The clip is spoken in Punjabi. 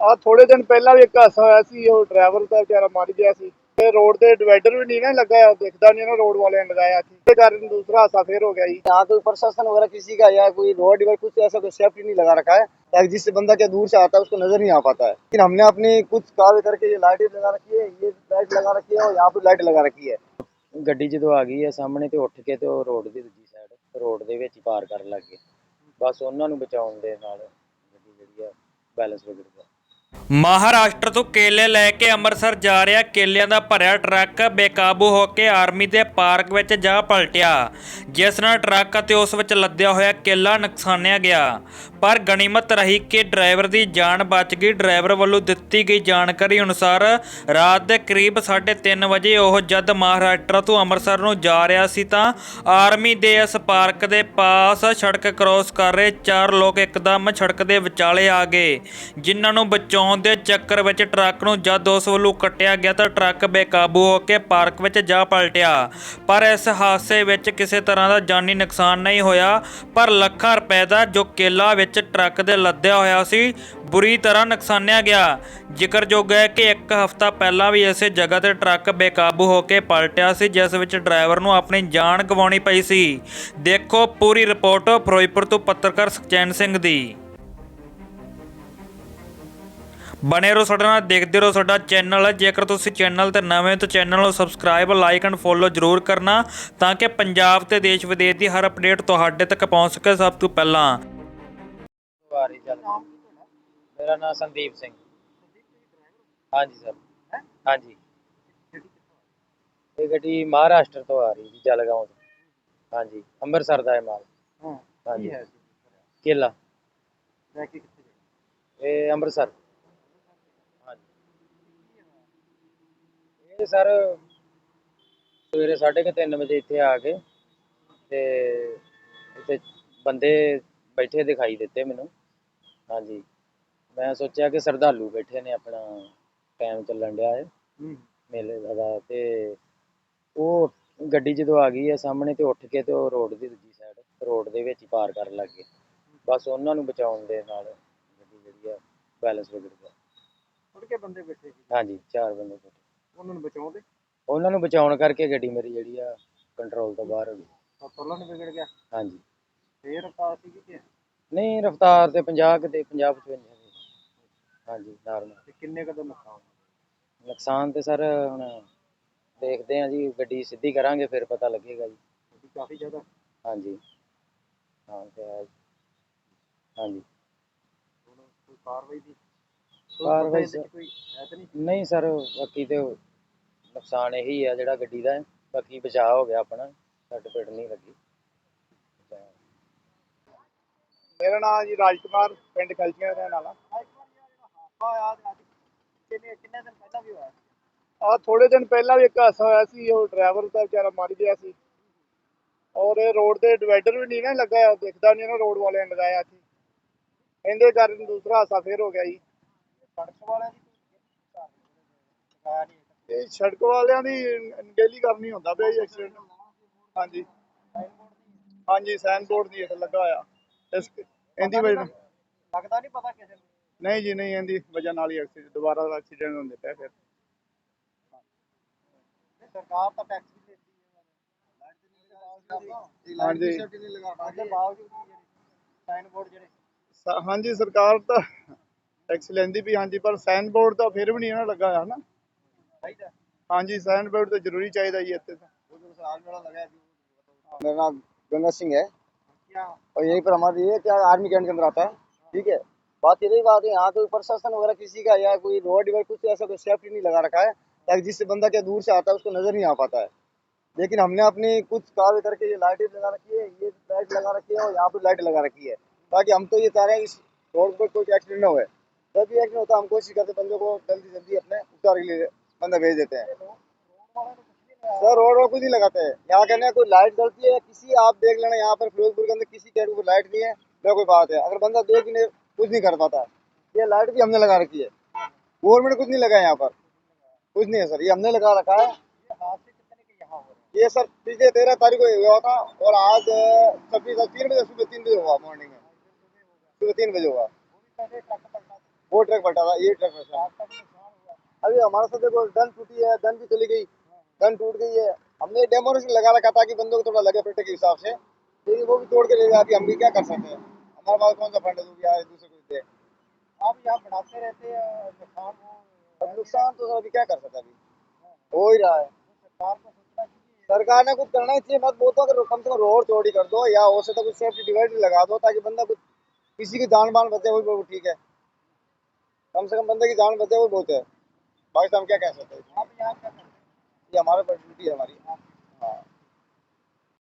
ਆ ਥੋੜੇ ਦਿਨ ਪਹਿਲਾਂ ਵੀ ਇੱਕ ਹਾਦਸਾ ਹੋਇਆ ਸੀ ਉਹ ਡਰਾਈਵਰ ਦਾ ਵਿਚਾਰਾ ਮਰ ਗਿਆ ਸੀ ਤੇ ਰੋਡ ਤੇ ਡਿਵਾਈਡਰ ਵੀ ਨਹੀਂ ਨਾ ਲੱਗਾ ਹੋਇਆ, ਦਿਖਦਾ ਨਹੀਂ ਨਾ ਰੋਡ ਵਾਲਿਆਂ ਨੇ ਲਗਾਇਆ ਸੀ ਤੇ ਕਾਰਨ ਦੂਸਰਾ ਹਾਦਸਾ ਫੇਰ ਹੋ ਗਿਆ ਜੀ यहाँ कोई प्रशासन वगैरह किसी का या कोई रोड वगैरह कुछ ऐसा कोई सेफ्टी नहीं लगा रखा है ताकि जिससे बंदा क्या दूर से आता है उसको नजर नहीं आ पाता है लेकिन हमने अपनी कुछ कार्य करके ये लाइटें लगा रखी है ये लाइट लगा रखी है और यहाँ पे लाइट लगा रखी है ਗੱਡੀ ਜਦੋਂ ਆ ਗਈ ਹੈ ਸਾਹਮਣੇ ਤੇ ਉੱਠ ਕੇ ਤੇ ਉਹ ਰੋਡ ਦੀ ਦੂਜੀ ਸਾਈਡ ਰੋਡ ਦੇ ਵਿੱਚ ਹੀ ਪਾਰ ਕਰਨ ਲੱਗ ਗਏ ਬਸ ਉਹਨਾਂ ਨੂੰ ਬਚਾਉਣ ਦੇ ਨਾਲ ਗੱਡੀ ਜਿਹੜੀ ਆ ਬੈਲੈਂਸ ਵਿਗੜ ਗਿਆ ਮਹਾਰਾਸ਼ਟਰ ਤੋਂ ਕੇਲੇ ਲੈ ਕੇ ਅੰਮ੍ਰਿਤਸਰ ਜਾ ਰਿਹਾ ਕੇਲਿਆਂ ਦਾ ਭਰਿਆ ਟਰੱਕ ਬੇਕਾਬੂ ਹੋ ਕੇ ਆਰਮੀ ਦੇ ਪਾਰਕ ਵਿੱਚ ਜਾ ਪਲਟਿਆ, ਜਿਸ ਨਾਲ ਟਰੱਕ ਅਤੇ ਉਸ ਵਿੱਚ ਲੱਦਿਆ ਹੋਇਆ ਕੇਲਾ ਨੁਕਸਾਨਿਆ ਗਿਆ। ਪਰ ਗਨੀਮਤ ਰਹੀ ਕਿ ਡਰਾਈਵਰ ਦੀ ਜਾਨ ਬਚ ਗਈ। ਡਰਾਈਵਰ ਵੱਲੋਂ ਦਿੱਤੀ ਗਈ ਜਾਣਕਾਰੀ ਅਨੁਸਾਰ ਰਾਤ ਦੇ ਕਰੀਬ 3:30 ਵਜੇ ਉਹ ਜਦ ਮਹਾਰਾਸ਼ਟਰ ਤੋਂ ਅੰਮ੍ਰਿਤਸਰ ਨੂੰ ਜਾ ਰਿਹਾ ਸੀ ਤਾਂ ਆਰਮੀ ਦੇ ਇਸ ਪਾਰਕ ਦੇ ਪਾਸ ਸੜਕ ਕ੍ਰੋਸ ਕਰ ਰਹੇ ਚਾਰ ਲੋਕ ਇੱਕਦਮ ਸੜਕ ਦੇ ਵਿਚਾਲੇ ਆ ਗਏ, ਜਿਨ੍ਹਾਂ ਨੂੰ ਬਚਾਉਣ ਦੇ ਚੱਕਰ ਵਿੱਚ ਟਰੱਕ ਨੂੰ ਜਦ ਉਸ ਵੱਲੋਂ ਕੱਟਿਆ ਗਿਆ ਤਾਂ ਟਰੱਕ ਬੇਕਾਬੂ ਹੋ ਕੇ ਪਾਰਕ ਵਿੱਚ ਜਾ ਪਲਟਿਆ। ਪਰ ਇਸ ਹਾਦਸੇ ਵਿੱਚ ਕਿਸੇ ਤਰ੍ਹਾਂ ਦਾ ਜਾਨੀ ਨੁਕਸਾਨ ਨਹੀਂ ਹੋਇਆ, ਪਰ ਲੱਖਾਂ ਰੁਪਏ ਦਾ ਜੋ ਕੇਲਾ ਵਿੱਚ ਟਰੱਕ ਦੇ ਲੱਦਿਆ ਹੋਇਆ ਸੀ, ਬੁਰੀ ਤਰ੍ਹਾਂ ਨੁਕਸਾਨਿਆ ਗਿਆ। ਜ਼ਿਕਰਯੋਗ ਹੈ ਕਿ ਇੱਕ ਹਫ਼ਤਾ ਪਹਿਲਾਂ ਵੀ ਇਸੇ ਜਗ੍ਹਾ ਤੇ ਟਰੱਕ ਬੇਕਾਬੂ ਹੋ ਕੇ ਪਲਟਿਆ ਸੀ, ਜਿਸ ਵਿੱਚ ਡਰਾਈਵਰ ਨੂੰ ਆਪਣੀ ਜਾਨ ਗਵਾਉਣੀ ਪਈ ਸੀ। ਦੇਖੋ ਪੂਰੀ ਰਿਪੋਰਟ ਫਿਰੋਜ਼ਪੁਰ ਤੋਂ ਪੱਤਰਕਾਰ ਸੁਖਚੈਨ ਸਿੰਘ ਦੀ। ਬਣੇ ਰਹੋ ਸਾਡੇ ਨਾਲ ਦੇਖਦੇ ਰਹੋ ਸਾਡਾ ਚੈਨਲ ਜੇਕਰ ਤੁਸੀਂ ਚੈਨਲ ਤੇ ਨਵੇਂ ਹੋ ਤਾਂ ਚੈਨਲ ਨੂੰ ਸਬਸਕ੍ਰਾਈਬ ਲਾਈਕ ਐਂਡ ਫੋਲੋ ਜ਼ਰੂਰ ਕਰਨਾ ਤਾਂ ਕਿ ਪੰਜਾਬ ਤੇ ਦੇਸ਼ ਵਿਦੇਸ਼ ਦੀ ਹਰ ਅਪਡੇਟ ਤੁਹਾਡੇ ਤੱਕ ਪਹੁੰਚ ਸਕੇ ਸਭ ਤੋਂ ਪਹਿਲਾਂ। ਵਾਰੀ ਚੱਲ। ਮੇਰਾ ਨਾਮ ਸੰਦੀਪ ਸਿੰਘ। ਹਾਂਜੀ ਸਰ। ਹਾਂਜੀ। ਇਹ ਗੱਡੀ ਮਹਾਰਾਸ਼ਟਰ ਤੋਂ ਆ ਰਹੀ ਜੀ ਜਲਗਾਓਂ ਤੋਂ। ਹਾਂਜੀ। ਅੰਮ੍ਰਿਤਸਰ ਦਾ ਹੈ ਮਾਲ। हाँ ਹਾਂਜੀ। ਕੇਲਾ। ਇਹ ਅੰਮ੍ਰਿਤਸਰ। ਤੇ ਸਰ ਸਵੇਰੇ 3:30 ਵਜੇ ਇੱਥੇ ਆ ਕੇ ਤੇ ਇੱਥੇ ਬੰਦੇ ਬੈਠੇ ਦਿਖਾਈ ਦਿੱਤੇ ਮੈਨੂੰ। ਹਾਂਜੀ। ਮੈਂ ਸੋਚਿਆ ਕਿ ਸਰਦਾਲੂ ਬੈਠੇ ਨੇ ਆਪਣਾ ਟਾਈਮ ਚੱਲਣ ਡਿਆ ਹੈ। ਮੇਲੇ ਦਾ ਤੇ ਉਹ ਗੱਡੀ ਜਦੋਂ ਆ ਗਈ ਹੈ ਸਾਹਮਣੇ ਤੇ ਉੱਠ ਕੇ ਤੇ ਉਹ ਰੋਡ ਦੀ ਦੂਜੀ ਸਾਈਡ ਰੋਡ ਦੇ ਵਿੱਚ ਪਾਰ ਕਰਨ ਲੱਗ ਗਏ। ਬਸ ਉਹਨਾਂ ਨੂੰ ਬਚਾਉਣ ਦੇ ਨਾਲ ਗੱਡੀ ਜਿਹੜੀ ਆ ਬੈਲੈਂਸ ਵਿਗੜ ਗਿਆ। ਮੁੜ ਕੇ ਬੰਦੇ ਬੈਠੇ ਸੀ। ਹਾਂਜੀ ਚਾਰ ਬੰਦੇ ਬੈਠੇ। ਉਹਨਾਂ ਨੂੰ ਬਚਾਉਣ ਕਰਕੇ ਗੱਡੀ ਮੇਰੀ ਜਿਹੜੀ ਆ ਕੰਟਰੋਲ ਤੋਂ ਬਾਹਰ ਹੋ ਗਈ। ਤਾਂ ਰਫਤਾਰ ਤੇ 50 ਕਿਤੇ 50 55 ਦੀ। ਹਾਂਜੀ ਨਾਰਮਲ ਤੇ ਕਿੰਨੇ ਕਦੋਂ ਨੁਕਸਾਨ? ਨੁਕਸਾਨ ਤੇ ਸਰ ਹੁਣ ਦੇਖਦੇ ਆ ਜੀ ਗੱਡੀ ਸਿੱਧੀ ਕਰਾਂਗੇ ਫਿਰ ਪਤਾ ਲੱਗੇਗਾ ਜੀ। ਕਿਉਂਕਿ ਕਾਫੀ ਜ਼ਿਆਦਾ। ਹਾਂਜੀ। ਹਾਂ ਤੇ ਹਾਂਜੀ। ਹੁਣ ਕੋਈ ਕਾਰਵਾਈ ਦੀ ਕਾਰਵਾਈ ਕੋਈ ਕੋਈ ਹੈ ਤਾਂ ਨਹੀਂ? ਨਹੀਂ ਸਰ ਬਾਕੀ ਤੇ ਨੁਕਸਾਨ ਇਹੀ ਆ ਜਿਹੜਾ ਗੱਡੀ ਦਾ ਹੈ। ਬਾਕੀ ਬਚਾਅ ਹੋ ਗਿਆ ਆਪਣਾ ਸੱਟ ਪਿੱਟ ਨਹੀਂ ਲੱਗੀ। ਮੇਰਾ ਨਾਮ ਜੀ ਰਾਜ ਕੁਮਾਰ ਪਿੰਡ ਕਲਚੀਆਂ ਰਹਿਣ ਵਾਲਾ। ਕਿੰਨੇ ਕਿੰਨੇ ਦਿਨ ਪਹਿਲਾਂ ਵੀ ਹੋਇਆ ਆ ਥੋੜੇ ਦਿਨ ਪਹਿਲਾਂ ਵੀ ਇੱਕ ਹਾਦਸਾ ਹੋਇਆ ਸੀ ਉਹ ਡਰਾਈਵਰ ਦਾ ਵਿਚਾਰਾ ਮਰ ਗਿਆ ਸੀ। ਔਰ ਇਹ ਰੋਡ ਤੇ ਡਿਵਾਈਡਰ ਵੀ ਨਹੀਂ ਨਾ ਲੱਗਾ ਹੋਇਆ, ਦਿਖਦਾ ਨਹੀਂ ਨਾ ਰੋਡ ਵਾਲਿਆਂ ਨੇ ਲਗਾਇਆ ਸੀ। ਇਹਦੇ ਕਾਰਨ ਦੂਸਰਾ ਹਾਦਸਾ ਫੇਰ ਹੋ ਗਿਆ ਜੀ। ਸੜਕ ਵਾਲਿਆਂ ਦੀ ਨਹੀਂ ਇਹ ਸੜਕ ਵਾਲਿਆਂ ਦੀ ਅਣਗਹਿਲੀ ਕਰਨੀ ਹੁੰਦਾ ਪਿਆ ਜੀ ਐਕਸੀਡੈਂਟ ਹਾਂਜੀ। ਹਾਂਜੀ ਸਾਈਨ ਬੋਰਡ ਦੀ ਹੇਠ ਲੱਗਾ ਹੋਇਆ। ਇਸ ਇਹਦੀ ਵਜ੍ਹਾ ਲੱਗਦਾ ਨਹੀਂ ਪਤਾ ਕਿਸੇ ਨੂੰ। ਨਹੀਂ ਜੀ ਨਹੀਂ ਇਹਦੀ ਵਜ੍ਹਾ ਨਾਲ ਹੀ ਐਕਸੀਡੈਂਟ ਦੁਬਾਰਾ ਐਕਸੀਡੈਂਟ ਹੁੰਦੇ ਪਏ ਫਿਰ। ਸਰਕਾਰ ਤਾਂ ਟੈਕਸ ਵੀ ਹੈ। ਹਾਂਜੀ ਸਰਕਾਰ ਤਾਂ ਟੈਕਸ ਲੈਂਦੀ ਵੀ ਹਾਂਜੀ ਪਰ ਸਾਈਨ ਬੋਰਡ ਤਾਂ ਫਿਰ ਵੀ ਨਹੀਂ ਨਾ ਲੱਗਾ ਹੋਇਆ ਨਾ ਚਾਹੀਦਾ ਹਾਂਜੀ ਸਾਈਨ ਬੋਰਡ ਤਾਂ ਜ਼ਰੂਰੀ ਚਾਹੀਦਾ ਜੀ ਇੱਥੇ ਤਾਂ वो जो साल मेला लगा है मेरा नाम गंगा सिंह है क्या और यहीं पर हमारे ये क्या आर्मी कैंट के अंदर आता है ठीक है बात यही बात है यहाँ कोई प्रशासन वगैरह किसी का या कोई रोड वगैरह कुछ ऐसा कोई सेफ्टी नहीं लगा रखा है ताकि जिससे बंदा क्या दूर से आता है उसको नजर नहीं आ पाता है लेकिन हमने अपनी कुछ कार्य करके ये लाइटें लगा रखी है ये लाइट लगा रखी है और यहाँ पर लाइट लगा रखी है ताकि हम तो ये चाह रहे हैं इस रोड पर कोई एक्सीडेंट न हुए जब भी एक्सीडेंट होता है, हम कोशिश करते बंदे को जल्दी जल्दी अपने उपचार के लिए बंदा भेज देते हैं। सर, रोड रोड कुछ नहीं लगाते हैं। यहाँ कहने कोई लाइट जलती है किसी, आप देख लेना, यहाँ पर फिरोजपुर के अंदर किसी के ऊपर लाइट नहीं है न कोई बात है। अगर बंदा देख नहीं, कुछ नहीं कर पाता। ये लाइट भी हमने लगा रखी है। गवर्नमेंट कुछ नहीं लगा है यहाँ पर। कुछ नहीं है सर, ये हमने लगा रखा है। ये सर, पिछले तेरह तारीख को हुआ था और आज छब्बीस, तीन बजे, सुबह तीन बजे हुआ मॉर्निंग में। सुबह तीन बजे हुआ। वो ट्रक पलटा था, ये ट्रक फंसा अभी हमारे साथ देखो गन टूटी है गन भी चली गई गन टूट गई है। हमने डेमोरेशन लगा रखा था कि बंदों को थोड़ा लगे पेटे के हिसाब से, लेकिन वो भी तोड़ के ले गया अभी हम भी क्या कर सकते हैं। हमारे पास कौन सा फंड है, जो दूसरे को दे। आप यहाँ बनाते रहते हैं, नुकसान तो अभी क्या कर सकते अभी? हो ही रहा है। सरकार ने कुछ करना ही चाहिए, मत बोलते अगर कम से कम रोड चौड़ी कर दो या हो सके तो कुछ सेफ्टी डिवाइड लगा दो, ताकि बंदा कुछ किसी की जान बान बचे, वो वो ठीक है। कम से कम बंदे की जान बचे वो बहुत है बाकी तो हम क्या कह सकते हैं आप यहाँ क्या करते हैं ये हमारे पर ड्यूटी है हमारी हाँ